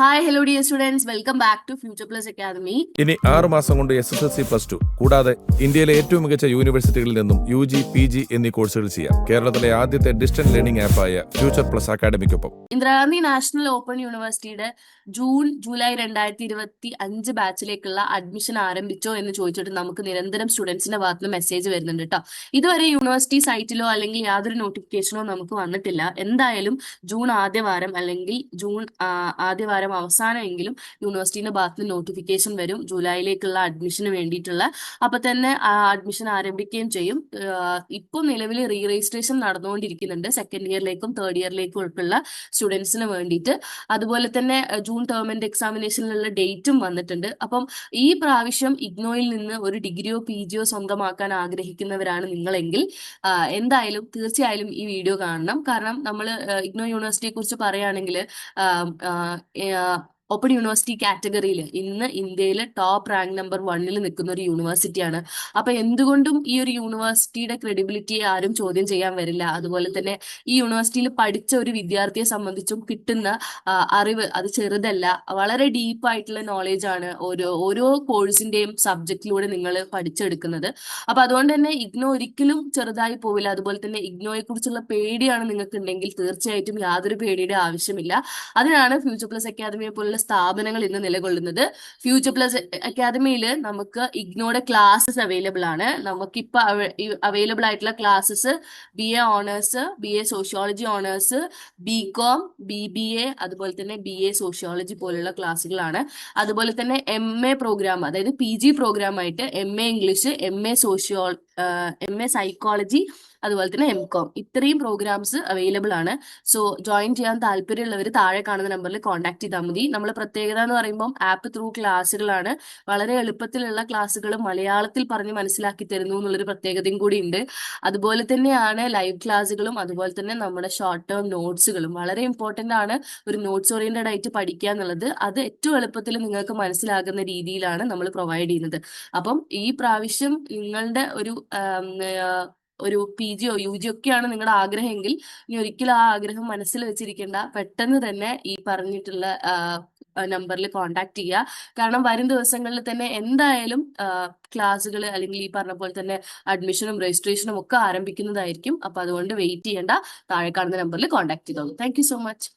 Hi hello dear students welcome back to Future Plus Academy ഇനി ആറ് മാസം കൊണ്ട് S S L C plus two കൂടാതെ ഇന്ത്യയിലെ ഏറ്റവും മികച്ച യൂണിവേഴ്സിറ്റികളിൽ നിന്നും യു ജി പി ജി എന്നീ കോഴ്സുകൾ ചെയ്യാം. കേരളത്തിലെ ആദ്യത്തെ ഡിസ്റ്റന്റ് ലേണിംഗ് ആപ്പായ ഫ്യൂച്ചർ പ്ലസ് അക്കാഡമിക്കൊപ്പം ഇന്ദിരാഗാന്ധി നാഷണൽ ഓപ്പൺ യൂണിവേഴ്സിറ്റിയുടെ ജൂൺ ജൂലൈ രണ്ടായിരത്തി ഇരുപത്തി അഞ്ച് ബാച്ചിലേക്കുള്ള അഡ്മിഷൻ ആരംഭിച്ചോ എന്ന് ചോദിച്ചിട്ട് നമുക്ക് നിരന്തരം സ്റ്റുഡൻസിന്റെ ഭാഗത്ത് നിന്ന് മെസ്സേജ് വരുന്നുണ്ട് കേട്ടോ ഇതുവരെ യൂണിവേഴ്സിറ്റി സൈറ്റിലോ അല്ലെങ്കിൽ യാതൊരു നോട്ടിഫിക്കേഷനോ നമുക്ക് വന്നിട്ടില്ല. എന്തായാലും ജൂൺ ആദ്യവാരം അല്ലെങ്കിൽ ജൂൺ ആ, ആദ്യവാരം അവസാനമെങ്കിലും യൂണിവേഴ്സിറ്റിന്റെ ഭാഗത്ത് നോട്ടിഫിക്കേഷൻ വരും. ജൂലൈയിലേക്കുള്ള അഡ്മിഷന് വേണ്ടിയിട്ടുള്ള. അപ്പൊ തന്നെ അഡ്മിഷൻ ആരംഭിക്കുകയും ചെയ്യും. ഇപ്പോൾ നിലവിൽ റീ രജിസ്ട്രേഷൻ നടന്നുകൊണ്ടിരിക്കുന്നുണ്ട്. സെക്കൻഡ് ഇയറിലേക്കും തേർഡ് ഇയറിലേക്കും ഉൾപ്പെടെ സ്റ്റുഡൻസിന് വേണ്ടിയിട്ട്. അതുപോലെ തന്നെ ജൂൺ ടേം ആൻഡ് എക്സാമിനേഷനിലുള്ള ഡേറ്റും വന്നിട്ടുണ്ട്. അപ്പം ഈ പ്രാവശ്യം ഇഗ്നോയിൽ നിന്ന് ഒരു ഡിഗ്രിയോ പി ജിയോ സ്വന്തമാക്കാൻ ആഗ്രഹിക്കുന്നവരാണ് നിങ്ങളെങ്കിൽ എന്തായാലും തീർച്ചയായും ഈ വീഡിയോ കാണണം. കാരണം നമ്മൾ ഇഗ്നോ യൂണിവേഴ്സിറ്റിയെ കുറിച്ച് പറയുകയാണെങ്കിൽ uh, ഓപ്പൺ യൂണിവേഴ്സിറ്റി കാറ്റഗറിയിൽ ഇന്ന് ഇന്ത്യയിലെ ടോപ്പ് റാങ്ക് നമ്പർ വണ്ണിൽ നിൽക്കുന്ന ഒരു യൂണിവേഴ്സിറ്റിയാണ് അപ്പൊ എന്തുകൊണ്ടും ഈ ഒരു യൂണിവേഴ്സിറ്റിയുടെ ക്രെഡിബിലിറ്റിയെ ആരും ചോദ്യം ചെയ്യാൻ വരില്ല. അതുപോലെ തന്നെ ഈ യൂണിവേഴ്സിറ്റിയിൽ പഠിച്ച ഒരു വിദ്യാർത്ഥിയെ സംബന്ധിച്ചും കിട്ടുന്ന അറിവ് അത് ചെറുതല്ല വളരെ ഡീപ്പ് ആയിട്ടുള്ള നോളേജ് ആണ് ഓരോ ഓരോ കോഴ്സിന്റെയും സബ്ജക്റ്റിലൂടെ നിങ്ങൾ പഠിച്ചെടുക്കുന്നത്. അപ്പൊ അതുകൊണ്ട് തന്നെ ഇഗ്നോ ഒരിക്കലും ചെറുതായി പോവില്ല. അതുപോലെ തന്നെ ഇഗ്നോയെ കുറിച്ചുള്ള പേടിയാണ് നിങ്ങൾക്ക് ഉണ്ടെങ്കിൽ തീർച്ചയായിട്ടും യാതൊരു പേടിയുടെ ആവശ്യമില്ല. അതിനാണ് ഫ്യൂച്ചർ പ്ലസ് അക്കാദമിയെ പോലുള്ള സ്ഥാപനങ്ങൾ ഇന്ന് നിലകൊള്ളുന്നത്. ഫ്യൂച്ചർ പ്ലസ് അക്കാദമിയിൽ നമുക്ക് ഇഗ്നോയുടെ ക്ലാസ്സസ് അവൈലബിൾ ആണ്. നമുക്കിപ്പോൾ അവൈലബിൾ ആയിട്ടുള്ള classes B A honours B A sociology honours B com B B A അതുപോലെ തന്നെ ബി എ സോഷ്യോളജി പോലുള്ള ക്ലാസ്സുകളാണ്. അതുപോലെ തന്നെ എം എ പ്രോഗ്രാം അതായത് പി ജി പ്രോഗ്രാം ആയിട്ട് M A English M A socio M A psychology അതുപോലെ തന്നെ എം കോം ഇത്രയും പ്രോഗ്രാംസ് അവൈലബിൾ ആണ്. സോ ജോയിൻ ചെയ്യാൻ താല്പര്യമുള്ളവർ താഴെ കാണുന്ന നമ്പറിൽ കോൺടാക്ട് ചെയ്താൽ മതി. നമ്മൾ പ്രത്യേകത എന്ന് പറയുമ്പോൾ ആപ്പ് ത്രൂ ക്ലാസ്സുകളാണ് വളരെ എളുപ്പത്തിലുള്ള ക്ലാസ്സുകൾ മലയാളത്തിൽ പറഞ്ഞ് മനസ്സിലാക്കി തരുന്നു എന്നുള്ളൊരു പ്രത്യേകതയും കൂടി ഉണ്ട്. അതുപോലെ തന്നെയാണ് ലൈവ് ക്ലാസ്സുകളും അതുപോലെ തന്നെ നമ്മുടെ ഷോർട്ട് ടേം നോട്ട്സുകളും വളരെ ഇമ്പോർട്ടന്റ് ആണ് ഒരു നോട്ട്സ് ഓറിയന്റഡ് ആയിട്ട് പഠിക്കുക എന്നുള്ളത്. അത് ഏറ്റവും എളുപ്പത്തിൽ നിങ്ങൾക്ക് മനസ്സിലാകുന്ന രീതിയിലാണ് നമ്മൾ പ്രൊവൈഡ് ചെയ്യുന്നത്. അപ്പം ഈ പ്രാവശ്യം നിങ്ങളുടെ ഒരു ഒരു പി ജിയോ യു ജിയോ ഒക്കെയാണ് നിങ്ങളുടെ ആഗ്രഹമെങ്കിൽ ഇനി ഒരിക്കലും ആ ആഗ്രഹം മനസ്സിൽ വെച്ചിരിക്കേണ്ട. പെട്ടെന്ന് തന്നെ ഈ പറഞ്ഞിട്ടുള്ള നമ്പറിൽ കോൺടാക്ട് ചെയ്യുക. കാരണം വരും ദിവസങ്ങളിൽ തന്നെ എന്തായാലും ക്ലാസ്സുകൾ അല്ലെങ്കിൽ ഈ പറഞ്ഞ പോലെ തന്നെ അഡ്മിഷനും രജിസ്ട്രേഷനും ഒക്കെ ആരംഭിക്കുന്നതായിരിക്കും. അപ്പൊ അതുകൊണ്ട് വെയിറ്റ് ചെയ്യേണ്ട. താഴെ കാണുന്ന നമ്പറിൽ കോൺടാക്ട് ചെയ്തോളൂ. Thank so much.